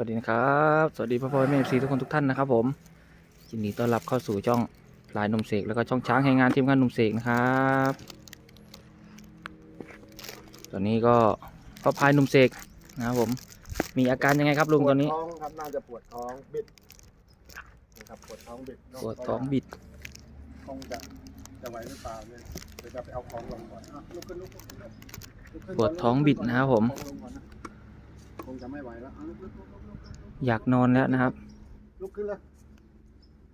วัสดีนะครับ สวัสดีพ่อพ่อแม่ซีทุกคนทุกท่านนะครับผมยินดีต้อนรับเข้าสู่ช่องพลายหนุ่มเสกแล้วก็ช่องช้างแห่งงานทีมงานหนุ่มเสกนะครับ ตอนนี้ก็พ่อพายหนุ่มเสกนะครับผม มีอาการยังไงครับลุงตอนนี้ปวดท้องครับน่าจะปวดท้องบิดนะครับปวดท้องบิดปวดท้องบิดคงจะจะไหวหรือเปล่าเนี่ยเดี๋ยวจะไปเอาของลงก่อนอะลุกขึ้นลุกขึ้นลุกขึ้นปวดท้องบิดนะครับผม คงจะไม่ไหวแล้วอะลุกลุกลุกลุกลุกลุกอยากนอนแล้วนะครับ ลุกขึ้นเลย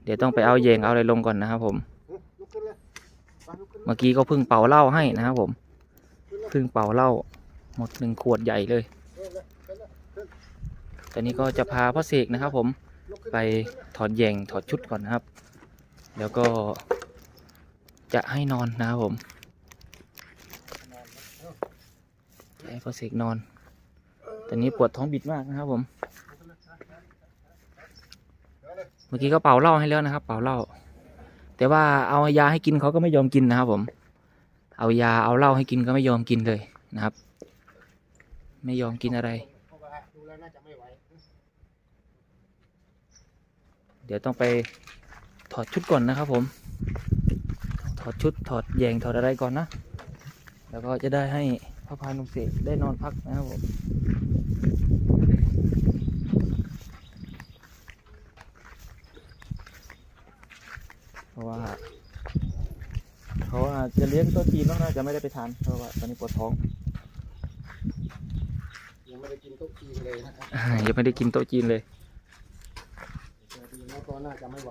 เดี๋ยวต้องไปเอาเยงเอาอะไรลงก่อนนะครับผม ลุกขึ้นเลยไปลุกขึ้นเลยเมื่อกี้ก็เพิ่งเป่าเหล้าให้นะครับผมขึ้นเลยเพิ่งเป่าเหล้าหมดหนึ่งขวดใหญ่เลยขึ้นเลยขึ้นเลยขึ้นตอนนี้ก็จะพาพ่อเสกนะครับ ผมลุกขึ้นไปถอดแยงถอดชุดก่อนนะครับ แล้วก็จะให้นอนนะครับผมให้พ่อเสกนอน แตอนนี้ปวดท้องบิดมากนะครับผม เมื่อกี้ก็เป่าเหล้าให้แล้วนะครับ เป่าเหล้า แต่ว่าเอายาให้กินเขาก็ไม่ยอมกินนะครับผม เอายาเอาเหล้าให้กินก็ไม่ยอมกินเลยนะครับ ไม่ยอมกินอะไรเพราะว่าดูแล้วน่าจะไม่ไหวเดี๋ยวต้องไปถอดชุดก่อนนะครับผม ถอดชุดถอดแยงถอดอะไรก่อนนะ แล้วก็จะได้ให้พระพานุเสกได้นอนพักนะครับผม เพราะว่าเขาอาจจะเลี้ยงตัวจีนแล้วน่าจะไม่ได้ไปทานเพราะว่าตอนนี้ปวดท้องยังไม่ได้กินโต๊ะจีนเลยนะครับยังไม่ได้กินโต๊ะจีนเลยแต่ดูแล้วก็น่าจะไม่ไหว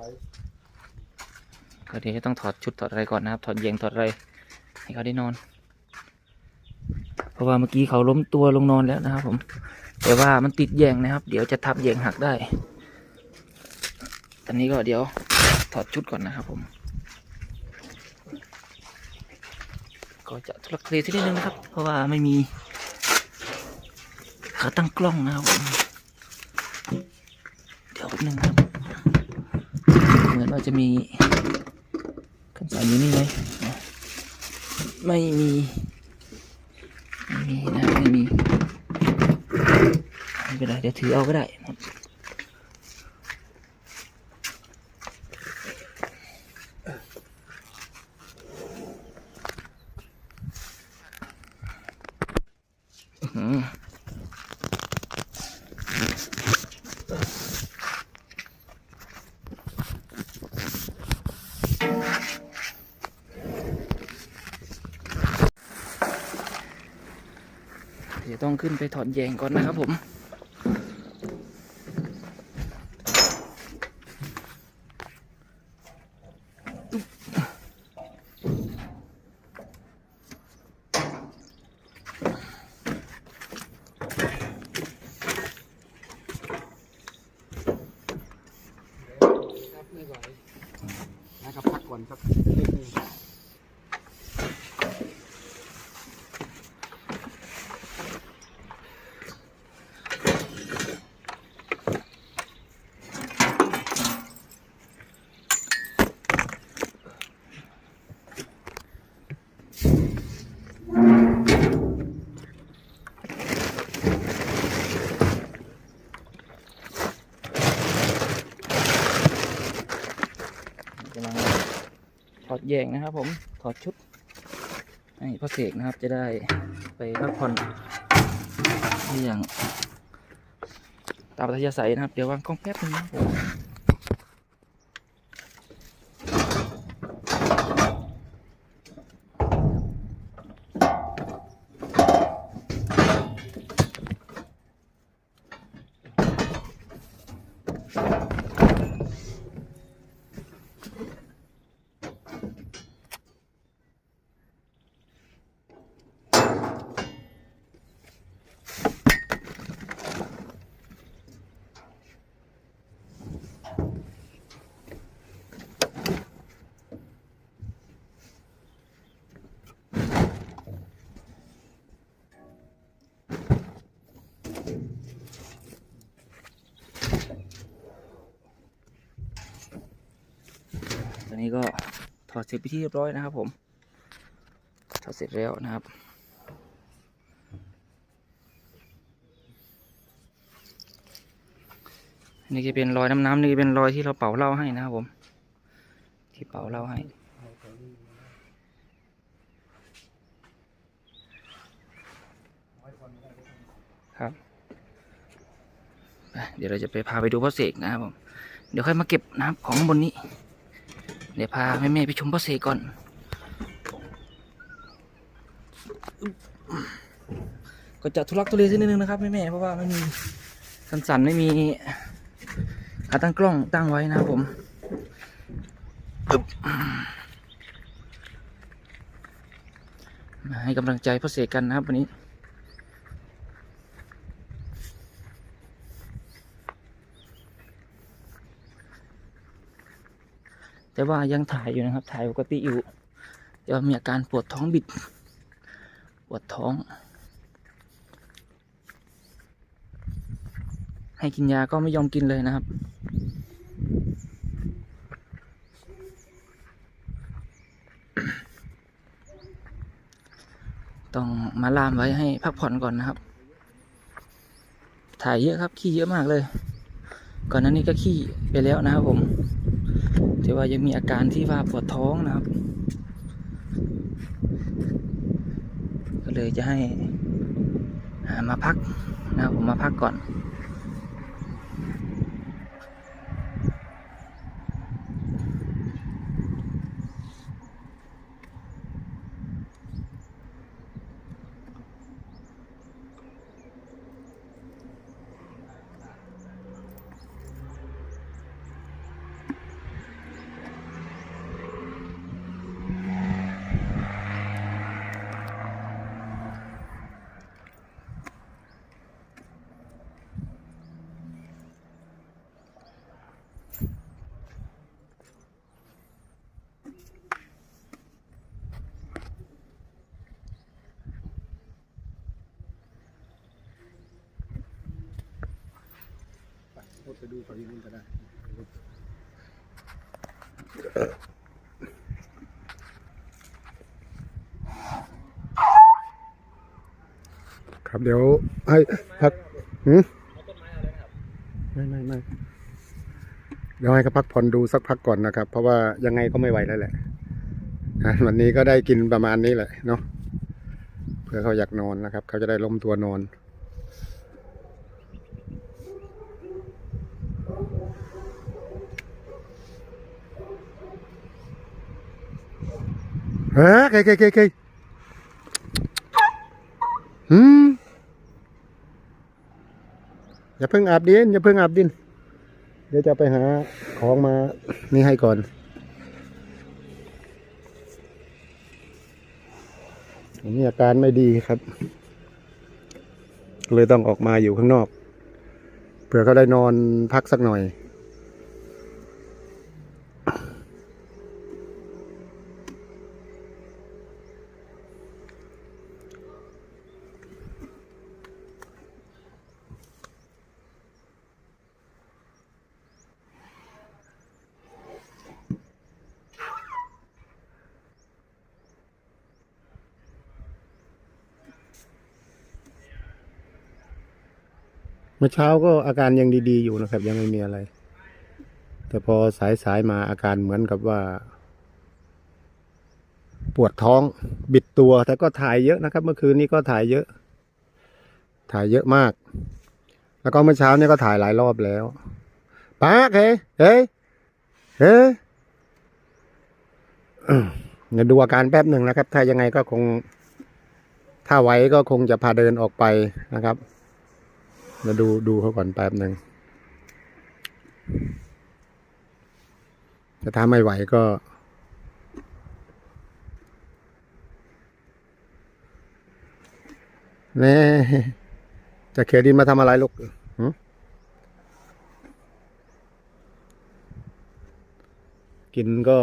ก็เดี๋ยวจะต้องถอดชุดถอดอะไรก่อนนะครับ ถอดแยงถอดอะไร ให้เขาได้นอน เพราะว่าเมื่อกี้เขาล้มตัวลงนอนแล้วนะครับ ผม แต่ว่ามันติดแยงนะครับ เดี๋ยวจะทับแยงหักได้ ตอนนี้ก็เดี๋ยวถอดชุดก่อนนะครับผม ก็จะทุลักทุเลสักนิดนึงนะครับ เพราะว่าไม่มีขาตั้งกล้องนะครับผมเดี๋ยวแป๊บนึงครับ เหมือนว่าจะมีขันสายอยู่นี่ไหมไม่มีไม่มีนะไม่มีไม่เป็นไรเดี๋ยวถือเอาก็ได้ครับอื้อหือ เดี๋ยวต้องขึ้นไปถอดแยงก่อนนะครับผม ครับไม่ไหวนะครับพักก่อนสักนิดนึง กำลังถอด แยงนะครับ ผมถอดชุดให้พ่อเสกนะครับจะได้ไปพักผ่อนอย่างตามทัศยาศัยนะครับ เดี๋ยววางกล้องแป๊บนึงนะครับผม ตอนนี้ก็ถอดเสร็จไปที่เรียบร้อยนะครับผมถอดเสร็จแล้วนะครับนี่จะเป็นรอยน้ำน้ำนี่เป็นรอยที่เราเป่าเหล้าให้นะครับผม ที่เป่าเหล้าให้ครับเดี๋ยวเราจะไปพาไปดูพ่อเสกนะครับผม เดี๋ยวค่อยมาเก็บนะครับของบนนี้ เดี๋ยวพาแม่ๆไปชมพ่อเสกก่อน ก็จะทุลักทุเลสักนิดนึงนะครับแม่ๆเพราะว่าไม่มีสันๆไม่มีขาตั้งกล้องตั้งไว้นะครับผมอึ๊บมาให้กำลังใจพ่อเสกกันนะครับวันนี้ แต่ว่ายังถ่ายอยู่นะครับ ถ่ายปกติอยู่แต่มีอาการปวดท้องบิด ปวดท้อง ให้กินยาก็ไม่ยอมกินเลยนะครับ ต้องมาล่ามไว้ให้พักผ่อนก่อนนะครับ ถ่ายเยอะครับขี้เยอะมากเลย ก่อนหน้านี้ก็ขี้ไปแล้วนะครับผม แต่ว่ายังมีอาการที่ว่าปวดท้องนะครับ ก็เลยจะให้หามาพักนะครับผมมาพักก่อน ไปดูฝั่งนู้นก็ได้ครับเดี๋ยวให้พักหืมไม่ไม่ไม่เดี๋ยวให้เขาพักผ่อนดูสักพักก่อนนะครับ เพราะว่ายังไงก็ไม่ไหวแล้วแหละวันนี้ก็ได้กินประมาณนี้แหละเนาะเพื่อเขาอยากนอนนะครับ เขาจะได้ล้มตัวนอน เฮ้ยเคยเคยเคยเคยหืมอย่าเพิ่งอาบดินอย่าเพิ่งอาบดิน เดี๋ยวจะไปหาของมานี่ให้ก่อนอันนี้อาการไม่ดีครับ เลยต้องออกมาอยู่ข้างนอก เผื่อเขาได้นอนพักสักหน่อย มื่อเช้าก็อาการยังดีๆอยู่นะครับ ยังไม่มีอะไร แต่พอสายๆมาอาการเหมือนกับว่า ปวดท้องบิดตัว แต่ก็ถ่ายเยอะนะครับ เมื่อคืนนี้ก็ถ่ายเยอะ ถ่ายเยอะมาก แล้วก็เมื่อเช้าเนี่ยก็ถ่ายหลายรอบแล้วป้าเฮ้เฮ้เฮ้ยอืมเดี๋ยวดูอาการแป๊บหนึ่งนะครับ ถ้ายังไงก็คง ถ้าไหวก็คงจะพาเดินออกไปนะครับ มาดูดูเขาก่อนแป๊บหนึ่งแต่ถ้าไม่ไหวก็ แน่จะเขียดินมาทำอะไรลูกกินก็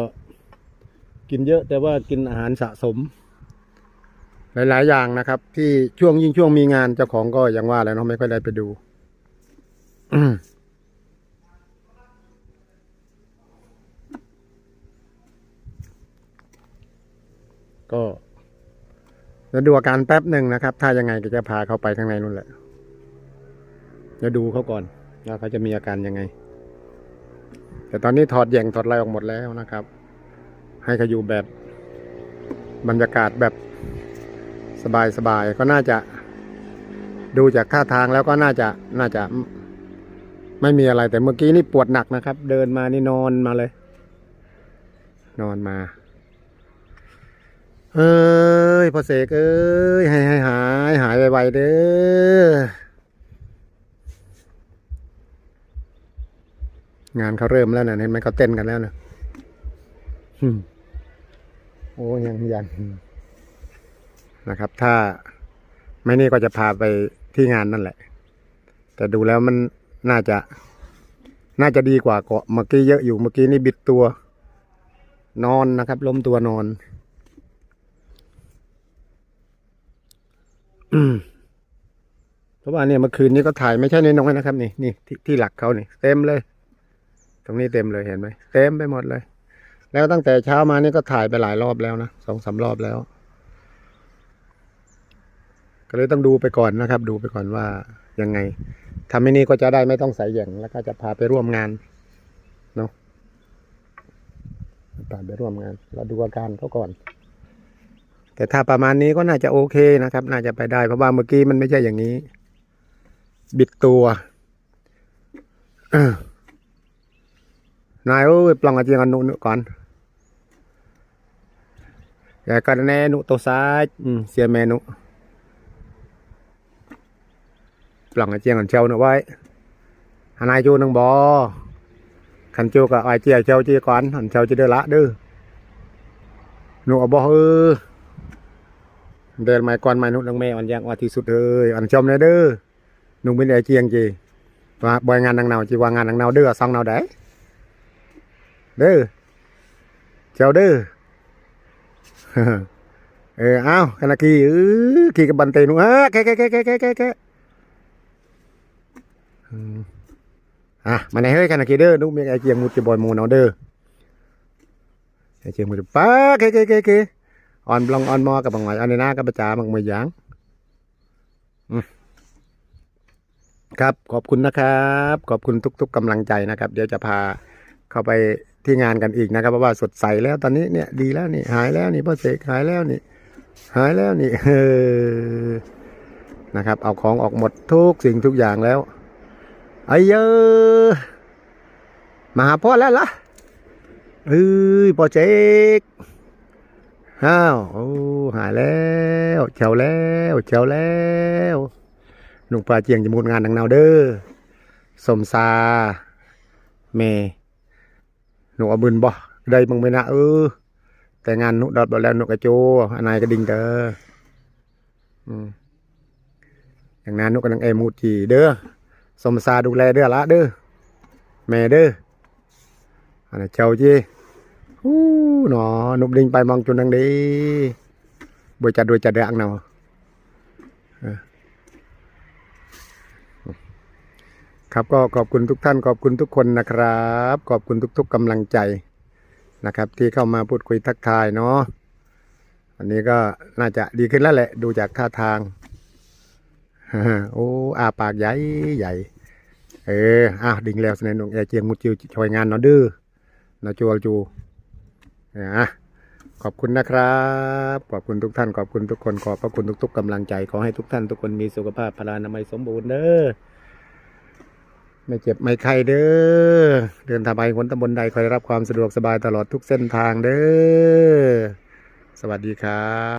กินเยอะแต่ว่ากินอาหารสะสม หลายๆ อย่างนะครับ ที่ช่วงยิ่งช่วงมีงานเจ้าของก็ยังว่าแล้วเนาะไม่ค่อยได้ไปดูก็จะดูอาการแป๊บหนึ่งนะครับ ถ้ายังไงก็จะพาเขาไปข้างในนู่นแหละจะดูเขาก่อนแล้วเขาจะมีอาการยังไง แต่ตอนนี้ถอดแยงถอดอะไรออกหมดแล้วนะครับ ให้เขาอยู่แบบบรรยากาศแบบ สบายๆก็น่าจะ ดูจากท่าทางแล้วก็น่าจะน่าจะ ไม่มีอะไรแต่เมื่อกี้นี่ปวดหนักนะครับ เดินมานี่นอนมาเลย นอนมา เอ้ยพ่อเสกเอ้ยห้ให้หายหายไวๆเด้องานเขาเริ่มแล้วนะเห็นไหมเขาเต้นกันแล้วนะหึ่มโอ้ยังยัง นะครับ ถ้าไม่นี่ก็จะพาไปที่งานนั่นแหละ แต่ดูแล้วมันน่าจะ น่าจะดีกว่าเกาะเมื่อกี้เยอะอยู่เมื่อกี้นี่บิดตัวนอนนะครับ ล้มตัวนอนเพราะว่าเนี่ยเมื่อคืนนี้ก็ถ่ายไม่ใช่น้อยๆนะครับ นี่นี่ที่ที่หลักเขานี่เต็มเลย ตรงนี้เต็มเลยเห็นไหมเต็มไปหมดเลย แล้วตั้งแต่เช้ามานี่ก็ถ่ายไปหลายรอบแล้วนะสองสามรอบแล้ว ก็เลยต้องดูไปก่อนนะครับ ดูไปก่อนว่ายังไงทำไม่นี่ก็จะได้ไม่ต้องใส่แย่งแล้วก็จะพาไปร่วมงานเนาะพาไปร่วมงานเราดูอาการเขาก่อน แต่ถ้าประมาณนี้ก็น่าจะโอเคนะครับ น่าจะไปได้เพราะว่าเมื่อกี้มันไม่ใช่อย่างนี้ บิดตัวนายเอ้ยปลองอาเจีนันนุนุก่อนอย่ากันแน่นุตัวซ้ายเสียเมนุ ปลองไอเจียงอันเชานุไว้หานายจูนังบอขันจูกับไอเจียเชาจีก่อนหันเชาจีเดือละดื้อหนุเอาบอเออเดินมาก่อนมานุนังแม่อันยังว่าที่สุดเลยอันชมเลยเด้อหนุ่งเป็นไอเจียงจีว่าบอยงานนางเนาจีว่างานนางเนาเด้อซองเนาได้เด้อเจ้าเด้อเออเอาขณะขี่เออขี่กับบันเตนุเออแกะแกะแกะแกะแกแกแก อะมาในเฮ้ยขณะขี่เด้อนุ่งมีไอเจียงมุดจะบอยมูเนาเด้อไอเจียงมุดป้าแกะแกะแกะแกออนบลองออนมอกับบางหอยอันนี้นะกับประจาบางมือหยางครับขอบคุณนะครับ ขอบคุณทุก ๆกำลังใจนะครับ เดี๋ยวจะพาเข้าไปที่งานกันอีกนะครับเพราะว่าสดใสแล้วตอนนี้เนี่ยดีแล้วนี่ หายแล้วนี่พ่อเสกหายแล้วนี่ หายแล้วนี่เออนะครับ เอาของออกหมดทุกสิ่งทุกอย่างแล้ว ไอ้เยอมาหาพ่อแล้วล่ะเอ้ยพ่อเสกอ้าวโอ้หายแล้วเฉาแล้วเฉาแล้วหนุ่มปลาเจียงจะมุดงานดังนาวเด้อสมซาเมหนูเอบุญบ่ได้บังไม่นะเออแต่งานหนุ่ดอดบ่แล้วหนุ่กระโจอันนายก็ดิ่งเด้ออืมอย่างนั้นหนุกกำลังเอมูจีเด้อ สมซาดูแลเด้อละเด้อแม่เด้ออันนั้เจ้าจี Hú, nó nụp đinh bay mong chun đang đi bồi chặt đuôi chặt đạn nào À. ครับก็ขอบคุณทุกท่านขอบคุณทุกคนนะครับ ขอบคุณทุก ๆกำลังใจนะครับ ที่เข้ามาพูดคุยทักทายเนาะอันนี้ก็น่าจะดีขึ้นแล้วแหละ ดูจากท่าทาง โอ้อาปากใหญ่ใหญ่ เอออะดิ่งแล้วสนนงแอเจียงมุดจิวช่วยงานนาะดื้อนะจูอจูนะขอบคุณนะครับ ขอบคุณทุกท่าน ขอบคุณทุกคน ขอบพระคุณทุก ๆกำลังใจ ขอให้ทุกท่านทุกคนมีสุขภาพพลานามัยสมบูรณ์เด้อ ไม่เจ็บไม่ไข้เด้อ เดินทางไปคนตำบลใดคอยรับความสะดวกสบายตลอดทุกเส้นทางเด้อ สวัสดีครับ